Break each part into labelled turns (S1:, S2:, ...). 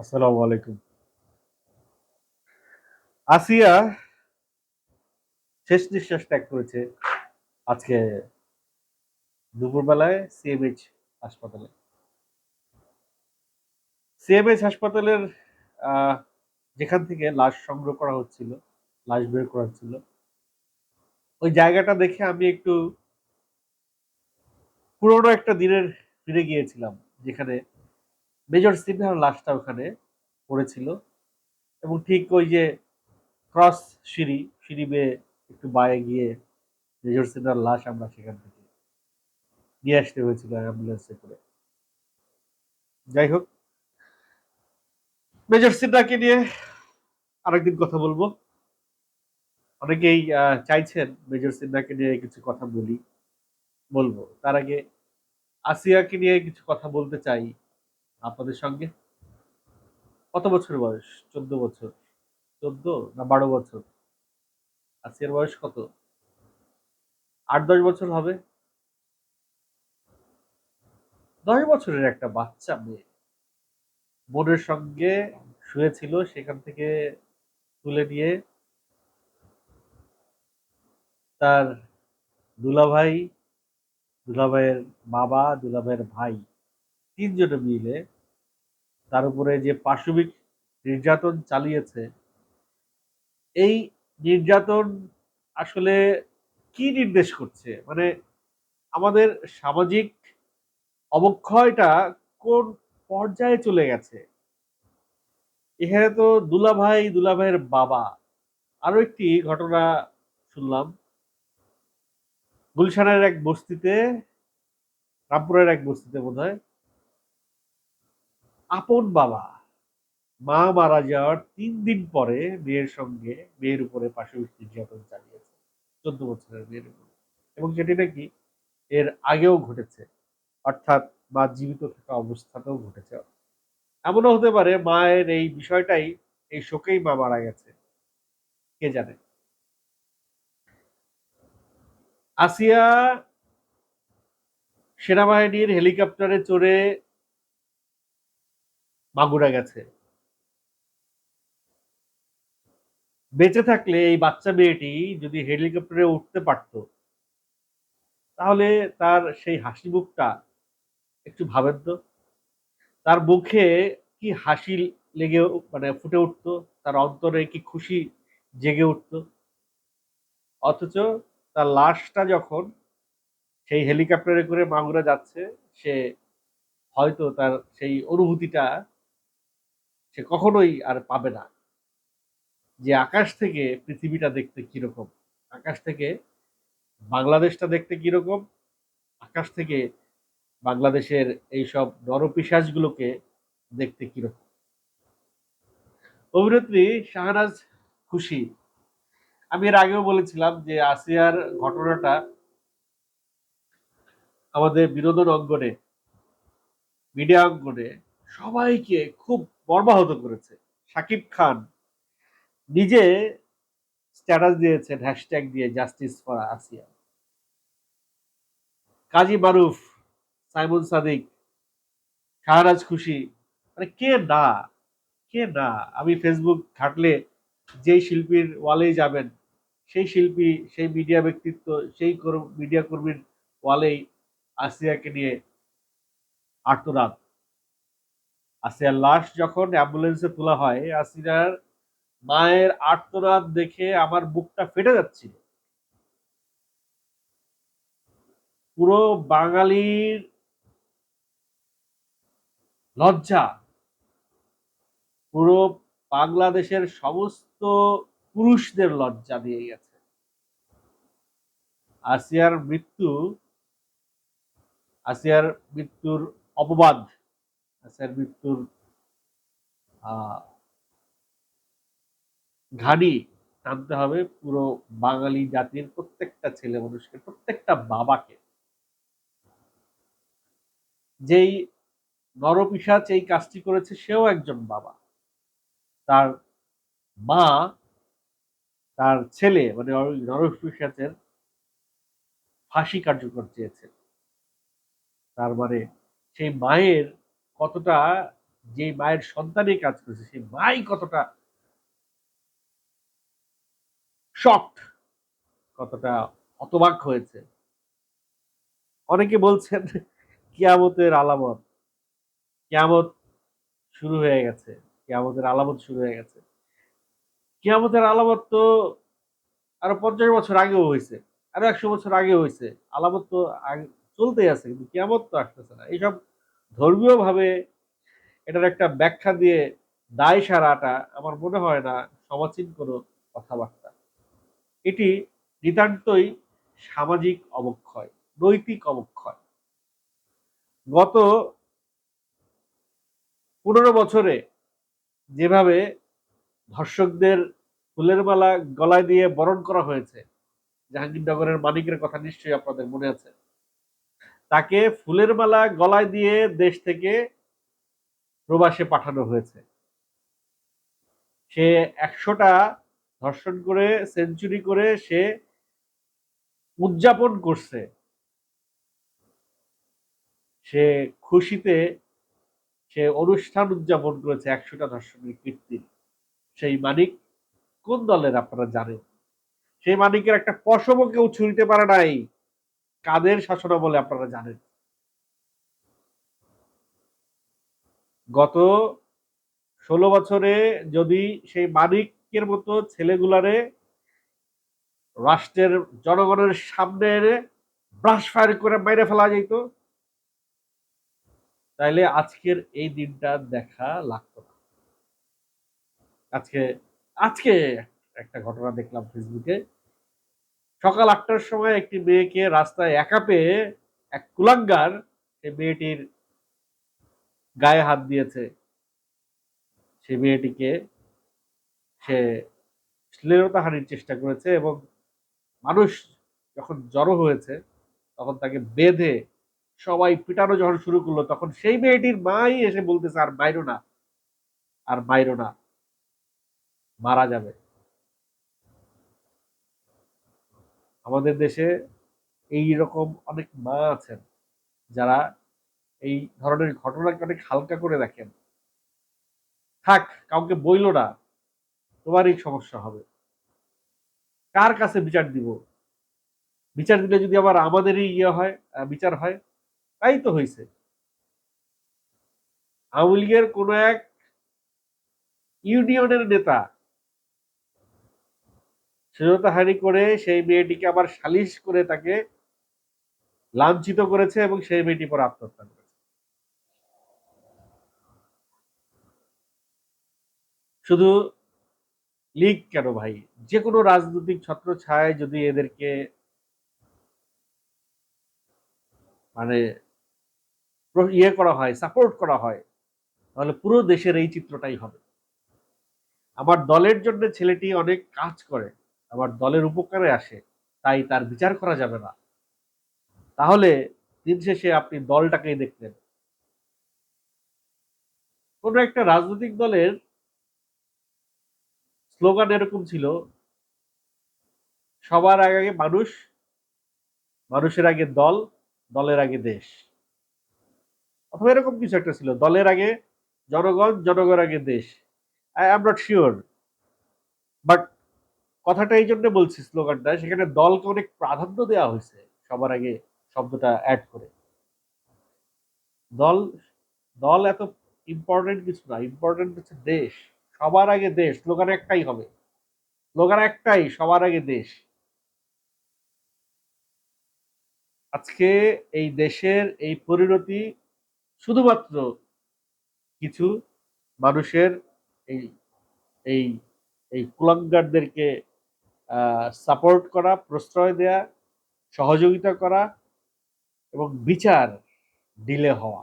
S1: আসসালামু আলাইকুম। আসিয়া শেষ নিঃশ্বাস ত্যাগ করেছে আজকে দুপুরবেলায় সিএমএইচ হাসপাতালে। সিএমএইচ হাসপাতালের যেখান থেকে লাশ সংগ্রহ করা হচ্ছিল, লাশ বের করা হচ্ছিল, ওই জায়গাটা দেখে আমি একটু পুরোনো একটা দিনের ফিরে গিয়েছিলাম, যেখানে মেজর সিনহার লাশটা ওখানে পড়েছিল। এবং ঠিক ওই যে ক্রস সিঁড়ি সিঁড়ি বেয়ে একটু বায়ে গিয়ে মেজর সিনহার লাশ আমরা সেখান থেকে নিয়ে আসতে হয়েছিল অ্যাম্বুলেন্সে করে। যাই হোক, মেজর সিনহাকে নিয়ে আরেকদিন কথা বলব। অনেকেই চাইছেন মেজর সিনহাকে নিয়ে কিছু কথা বলি, বলব। তার আগে আসিয়াকে নিয়ে কিছু কথা বলতে চাই। আপনাদের সঙ্গে? কত বছর বয়স? চোদ্দ বছর। চোদ্দ না বারো বছর? আসিয়ার বয়স কত? আট, দশ বছর হবে? দশ বছরের একটা বাচ্চা মেয়ে। বোনের সঙ্গে শুয়েছিল, সেখান থেকে তুলে নিয়ে তার দুলাভাই, দুলাভাইয়ের বাবা, দুলাভাইয়ের ভাই, তিনজনে মিলে তার উপরে যে পাশবিক নির্যাতন চালিয়েছে, এই নির্যাতন আসলে কি নির্দেশ করছে? মানে আমাদের সামাজিক অবক্ষয়টা কোন পর্যায়ে চলে গেছে? এখানে তো দুলাভাই দুলাভাইয়ের বাবা। আরও একটি ঘটনা শুনলাম। গুলশানের এক বস্তিতে, রামপুরের এক বস্তিতে বোধ হয় আপন বাবা। মা মারা যাওয়ার তিন দিন পরে মেয়ের সঙ্গে মেয়ের উপরে পাশবিক নির্যাতন চালিয়েছে, চোদ্দ বছরের মেয়ের উপরে। এবং সেটি নাকি এর আগেও ঘটেছে, অর্থাৎ মা জীবিত থাকা অবস্থাতেও ঘটেছে। এমনও হতে পারে মায়ের এই বিষয়টাই, এই শোকেই মা মারা গেছে। কে জানে? আসিয়া সেনাবাহিনীর হেলিকপ্টারে চড়ে মাগুরা গেছে। বেঁচে থাকলে এই বাচ্চা মেয়েটি যদি হেলিকপ্টারে উঠতে পারত, তাহলে তার সেই হাসি মুখটা একটু ভাবেন তো। তার মুখে কি হাসি লেগে মানে ফুটে উঠতো, তার অন্তরে কি খুশি জেগে উঠতো? অথচ তার লাশটা যখন সেই হেলিকপ্টারে করে মাগুরা যাচ্ছে, সে হয়তো তার সেই অনুভূতিটা সে কখনোই আর পাবে না। যে আকাশ থেকে পৃথিবীটা দেখতে কীরকম? আকাশ থেকে বাংলাদেশটা দেখতে কীরকম? আকাশ থেকে বাংলাদেশের এইসব নরপিসাজগুলোকে দেখতে কীরকম? অভিনেত্রী শাহনাজ খুশি। আমি এর আগেও বলেছিলাম যে আসিয়ার ঘটনাটা আমাদের বিনোদন অঙ্গনে, মিডিয়া অঙ্গনে সবাইকে খুব মর্মাহত করেছে। শাকিব খান নিজে স্ট্যাটাস দিয়েছেন হ্যাশট্যাগ দিয়ে জাস্টিস ফর আসিয়া কাজী মারুফ, সাইমন সাদিক, শাহরাজ খুশি মানে কে না? কে না? আমি ফেসবুক ঘাটলে যেই শিল্পীর ওয়ালেই যাবেন, সেই শিল্পী, সেই মিডিয়া ব্যক্তিত্ব, সেই মিডিয়া কর্মীর ওয়ালেই আসিয়াকে নিয়ে আর্তনাদ। আসিয়ার লাশ যখন অ্যাম্বুলেন্সে তোলা হয় আসিয়ার মায়ের আর্তনাদ দেখে আমার বুকটা ফেটে যাচ্ছিল। পুরো বাঙালির লজ্জা, পুরো বাংলাদেশের সমস্ত পুরুষদের লজ্জা দিয়ে গেছে। আসিয়ার মৃত্যু, আসিয়ার মৃত্যুর অপবাদ আসিয়ার মৃত্যুর আহ ঘানি টানতে হবে পুরো বাঙালি জাতির প্রত্যেকটা ছেলে মানুষকে, প্রত্যেকটা বাবাকে। যেই নরপিসাচ এই কাজটি করেছে, সেও একজন বাবা। তার মা, তার ছেলে মানে নরপিসাচের ফাঁসি কার্যকর চেয়েছেন তার মানে সেই মায়ের কতটা যে মায়ের সন্তানই কাজ করেছে, সেই মাই কতটা শকড কতটা হতবাক হয়েছে। অনেকে বলছেন, কিয়ামতের আলামত, কিয়ামত শুরু হয়ে গেছে, কিয়ামতের আলামত শুরু হয়ে গেছে। কিয়ামতের আলামত তো আরও পঞ্চাশ বছর আগেও হয়েছে, আরও একশো বছর আগে হয়েছে, আলামত তো চলতেই আছে, কিন্তু কিয়ামত তো আসতেছে না। এইসব ধর্মীয় ভাবে এটার একটা ব্যাখ্যা দিয়ে দায় সারাটা আমার মনে হয় না সমাচীন কোনো কথাবার্তা। এটি নিতান্তই সামাজিক অবক্ষয়, নৈতিক অবক্ষয়। গত পনেরো বছরে যেভাবে ধর্ষকদের ফুলের মালা গলায় দিয়ে বরণ করা হয়েছে, জাহাঙ্গীরনগরের মানিকের কথা নিশ্চয়ই আপনাদের মনে আছে। তাকে ফুলের মালা গলায় দিয়ে দেশ থেকে প্রবাসে পাঠানো হয়েছে। সে একশোটা ধর্ষণ করে, সেঞ্চুরি করে, সে উদযাপন করছে। সে খুশিতে সে অনুষ্ঠান উদযাপন করেছে একশোটা ধর্ষণের কীর্তির সেই মানিক কোন দলের আপনারা জানেন? সেই মানিকের একটা পশমও কেউ ছুঁড়িতে পারে নাই। কাদের শাসনামলে আপনারা জানেন? গত ষোলো বছরে যদি সেই মানিকের মতো ছেলেগুলারে রাষ্ট্রের জনগণের সামনে এনে ব্রাশ ফায়ার করে মেরে ফেলা যেত তাইলে আজকের এই দিনটা দেখা লাগতো না। আজকে আজকে একটা ঘটনা দেখলাম ফেসবুকে সকাল আটটার সময় একটি মেয়েকে রাস্তায় একা পেয়ে এক কুলাঙ্গার সে মেয়েটির গায়ে হাত দিয়েছে। সে মেয়েটিকে সে শ্লীলতাহানির চেষ্টা করেছে এবং মানুষ যখন জড়ো হয়েছে, তখন তাকে বেঁধে সবাই পিটানো যখন শুরু করল, তখন সেই মেয়েটির মাই এসে বলতেছে, আর মাইরো না, আর মাইরো না, মারা যাবে। আমাদের দেশে এই রকম অনেক মা আছেন যারা এই ধরনের ঘটনাকে অনেক হালকা করে দেখেন। থাক, কাউকে বইল না, তোমারই সমস্যা হবে। কার কাছে বিচার দিব? বিচার দিলে যদি আবার আমাদেরই ইয়ে হয় বিচার হয়, তাই তো হয়েছে আওয়ামী লীগের কোন এক ইউনিয়নের নেতা হারি করে সেই মেয়েটিকে আবার সালিশ করে তাকে লাঞ্ছিত করেছে এবং সেই মেয়েটি পর আত্মহত্যা করেছে। শুধু লীগ কেন ভাই? যে কোনো রাজনৈতিক ছত্র ছায় যদি এদেরকে মানে ইয়ে করা হয় সাপোর্ট করা হয়, তাহলে পুরো দেশের এই চিত্রটাই হবে। আমার দলের জন্য ছেলেটি অনেক কাজ করে। আমার দলের উপকারে আসে, তাই তার বিচার করা যাবে না। তাহলে দিন শেষে আপনি দলটাকেই দেখলেন। কোন একটা রাজনৈতিক দলের স্লোগান এরকম ছিল, সবার আগে মানুষ, মানুষের আগে দল, দলের আগে দেশ। অথবা এরকম কিছু একটা ছিল, দলের আগে জনগণ জনগণ আগে দেশ। I am not sure but কথাটা এই জন্য বলছি স্লোগানটা, সেখানে দলকে অনেক প্রাধান্য দেওয়া হয়েছে। সবার আগে শব্দটা অ্যাড করে। দল দল এত ইম্পর্টেন্ট কিছু না ইম্পর্টেন্ট হচ্ছে দেশ। সবার আগে দেশ, স্লোগান একটাই হবে। স্লোগান একটাই, সবার আগে দেশ। আজকে এই দেশের এই পরিণতি শুধুমাত্র কিছু মানুষের এই এই এই কুলাঙ্গারদেরকে সাপোর্ট করা, প্রশ্রয় দেয়া, সহযোগিতা করা এবং বিচার ডিলে হওয়া।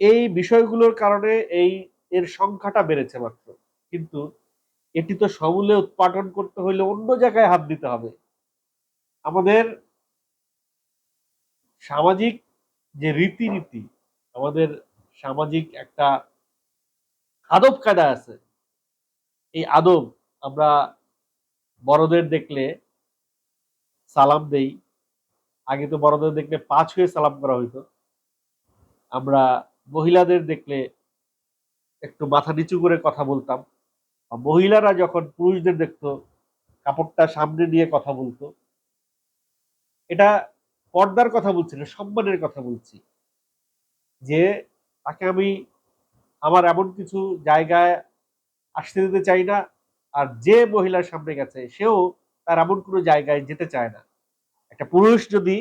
S1: এই বিষয়গুলোর কারণে এই এর সংখ্যাটা বেড়েছে মাত্র। কিন্তু এটি তো সমূলে উৎপাদন করতে হলে অন্য জায়গায় হাত দিতে হবে। আমাদের সামাজিক যে রীতিনীতি, আমাদের সামাজিক একটা আদব কায়দা আছে, এই আদব আমরা বড়দের দেখলে সালাম দেই। আগে তো বড়দের দেখলে পাঁচ হয়ে সালাম করা হইতো। আমরা মহিলাদের দেখলে একটু মাথা নিচু করে কথা বলতাম। মহিলারা যখন পুরুষদের দেখতো, কাপড়টা সামনে নিয়ে কথা বলতো। এটা পর্দার কথা বলছি না, সম্মানের কথা বলছি। যে তাকে আমি আমার এমন কিছু জায়গায় আসতে দিতে চাই না আর যে মহিলার সামনে গেছে, সেও তার এমন কোনো জায়গায় যেতে চায় না। একটা পুরুষ যদি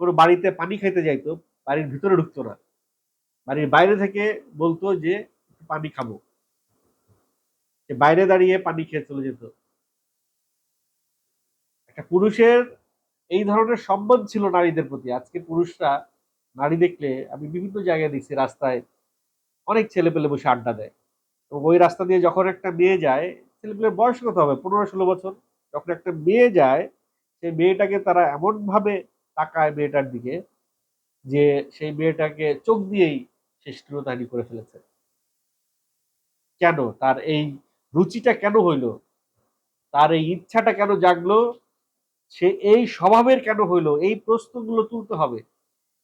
S1: কোনো বাড়িতে পানি খাইতে যাইতো, বাড়ির ভিতরে ঢুকতো না। বাড়ির বাইরে থেকে বলতো যে পানি খাব। বাইরে দাঁড়িয়ে পানি খেয়ে চলে যেত। একটা পুরুষের এই ধরনের সম্মান ছিল নারীদের প্রতি। আজকে পুরুষরা নারী দেখলে, আমি বিভিন্ন জায়গায় দেখছি, রাস্তায় অনেক ছেলে পেলে বসে আড্ডা দেয়। এবং ওই রাস্তা দিয়ে যখন একটা মেয়ে যায় ছেলে পেলের বয়স কত হবে? পনেরো, ষোলো বছর। যখন একটা মেয়ে যায়, সেই মেয়েটাকে তারা এমন ভাবে তাকায় মেয়েটার দিকে যে সেই মেয়েটাকে চোখ দিয়েই সে শ্লীলতাহানি করে ফেলেছে। কেন? তার এই রুচিটা কেন হইল? তার এই ইচ্ছাটা কেন জাগলো? সে এই স্বভাবের কেন হইল? এই প্রশ্নগুলো তুলতে হবে।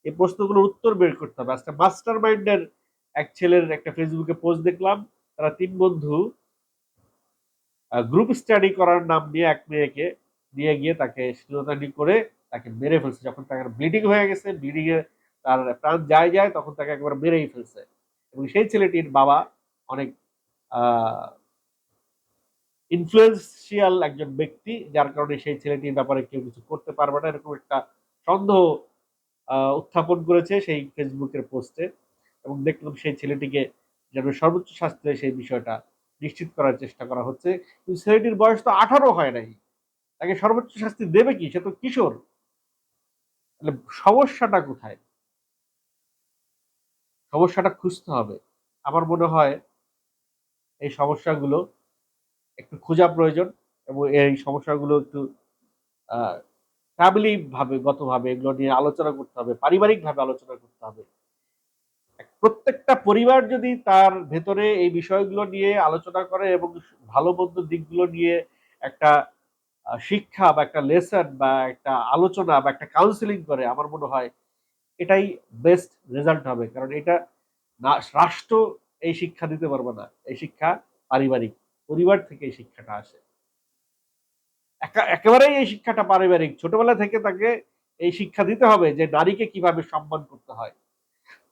S1: এই প্রশ্নগুলোর উত্তর বের করতে হবে। আজকে মাস্টার মাইন্ডের এক ছেলের একটা ফেসবুকে পোস্ট দেখলাম। তারা তিন বন্ধু গ্রুপ স্টাডি করার নাম নিয়ে এক মেয়েকে নিয়ে গিয়ে তাকে শ্লীলতাহানি করে তাকে মেরে ফেলছে। যখন তাকে ব্লিডিং হয়ে গেছে ব্লিডিং এ তার প্রাণ যায় যায়, তখন তাকে একবার মেরেই ফেলছে। এবং সেই ছেলেটির বাবা অনেক ইনফ্লুয়েন্সিয়াল একজন ব্যক্তি, যার কারণে সেই ছেলেটির ব্যাপারে কেউ কিছু করতে পারবে না, এরকম একটা সন্দেহ উত্থাপন করেছে সেই ফেসবুকের পোস্টে এবং দেখলাম সেই ছেলেটিকে যেন সর্বোচ্চ শাস্তি সেই বিষয়টা নিশ্চিত করার চেষ্টা করা হচ্ছে। কিন্তু ছেলেটির বয়স তো আঠারো হয় নাই। তাকে সর্বোচ্চ শাস্তি দেবে কি? সে তো কিশোর। তাহলে সমস্যাটা কোথায়? সমস্যাটা খুঁজতে হবে। আমার মনে হয় এই সমস্যাগুলো একটু খোঁজা প্রয়োজন এবং এই সমস্যাগুলো একটু ফ্যামিলি ভাবে গতভাবে এগুলো নিয়ে আলোচনা করতে হবে পারিবারিক ভাবে আলোচনা করতে হবে। প্রত্যেকটা পরিবার যদি তার ভেতরে এই বিষয়গুলো নিয়ে আলোচনা করে এবং ভালো মন্দ দিকগুলো নিয়ে একটা শিক্ষা বা একটা লেসন বা একটা আলোচনা বা একটা কাউন্সিলিং করে, আমার মনে হয় এটাই বেস্ট রেজাল্ট হবে। কারণ এটা না, রাষ্ট্র এই শিক্ষা দিতে পারবে না। এই শিক্ষা পারিবারিক, পরিবার থেকে এই শিক্ষাটা আসে। একেবারেই এই শিক্ষাটা পারিবারিক। ছোটবেলা থেকে তাকে এই শিক্ষা দিতে হবে যে নারীকে কীভাবে সম্মান করতে হয়।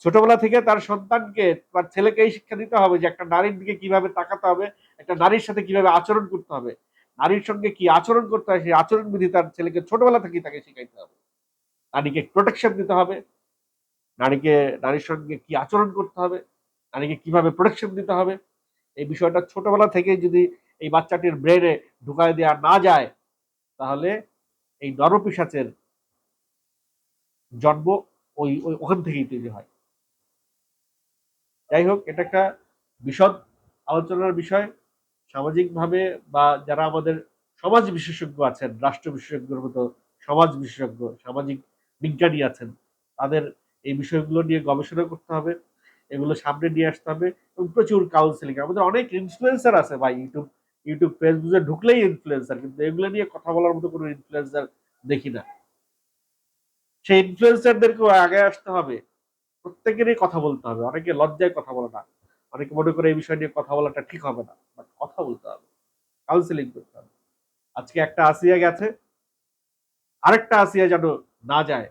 S1: ছোটবেলা থেকে তার সন্তানকে, তার ছেলেকে এই শিক্ষা দিতে হবে যে একটা নারীর দিকে কীভাবে তাকাতে হবে, একটা নারীর সাথে কীভাবে আচরণ করতে হবে। নারীর সঙ্গে কি আচরণ করতে হয়, সেই আচরণ বিধি তার ছেলেকে ছোটবেলা থেকেই তাকে শিখাইতে হবে। নারীকে প্রোটেকশন দিতে হবে, নারীকে, নারীর সঙ্গে কি আচরণ করতে হবে, নারীকে কীভাবে প্রোটেকশন দিতে হবে। এই বিষয়টা ছোটবেলা থেকে যদি এই বাচ্চাটির ব্রেনে ঢুকায় দেওয়া না যায়, তাহলে এই নরপিসাচের জন্ম ওই ওই, ওখান থেকেই তৈরি হয়। যাই হোক, এটা একটা বিশদ আলোচনার বিষয়। সামাজিকভাবে বা যারা আমাদের সমাজ বিশেষজ্ঞ আছেন, রাষ্ট্র বিশেষজ্ঞের মতো সমাজ বিশেষজ্ঞ, সামাজিক বিজ্ঞানী আছেন, তাদের এই বিষয়গুলো নিয়ে গবেষণা করতে হবে, এগুলো সামনে নিয়ে আসতে হবে এবং প্রচুর কাউন্সিলিং আমাদের অনেক ইনফ্লুয়েন্সার আছে ভাই ইউটিউব ইউটিউব ফেসবুকে ঢুকলেই ইনফ্লুয়েন্সার কিন্তু এগুলো নিয়ে কথা বলার মতো কোনো ইনফ্লুয়েন্সার দেখি না। সেই ইনফ্লুয়েন্সারদেরকেও আগে আসতে হবে। প্রত্যেকেরই কথা বলতে হবে। অনেকে লজ্জায় কথা বলে না। অনেকে মনে করে এই বিষয় নিয়ে কথা বলাটা ঠিক হবে না। বাট কথা বলতে হবে। কাউন্সিলিং করতে হবে। আজকে একটা আসিয়া গেছে। আরেকটা আসিয়া যেন না যায়,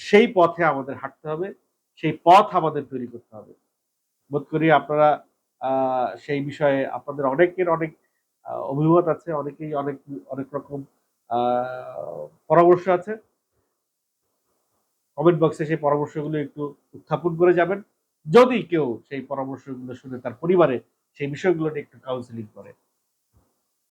S1: সেই পথে আমাদের হাঁটতে হবে। সেই পথ আমাদের তৈরি করতে হবে। বোধ করি আপনারা সেই বিষয়ে আপনাদের অনেকের অনেক অভিমত আছে। অনেকেই অনেক অনেক রকম পরামর্শ আছে। কমেন্ট বক্সে সেই পরামর্শগুলো একটু উত্থাপন করে যাবেন। যদি কেউ সেই পরামর্শগুলো শুনে তার পরিবারে সেই বিষয়গুলো নিয়ে একটু কাউন্সিলিং করে।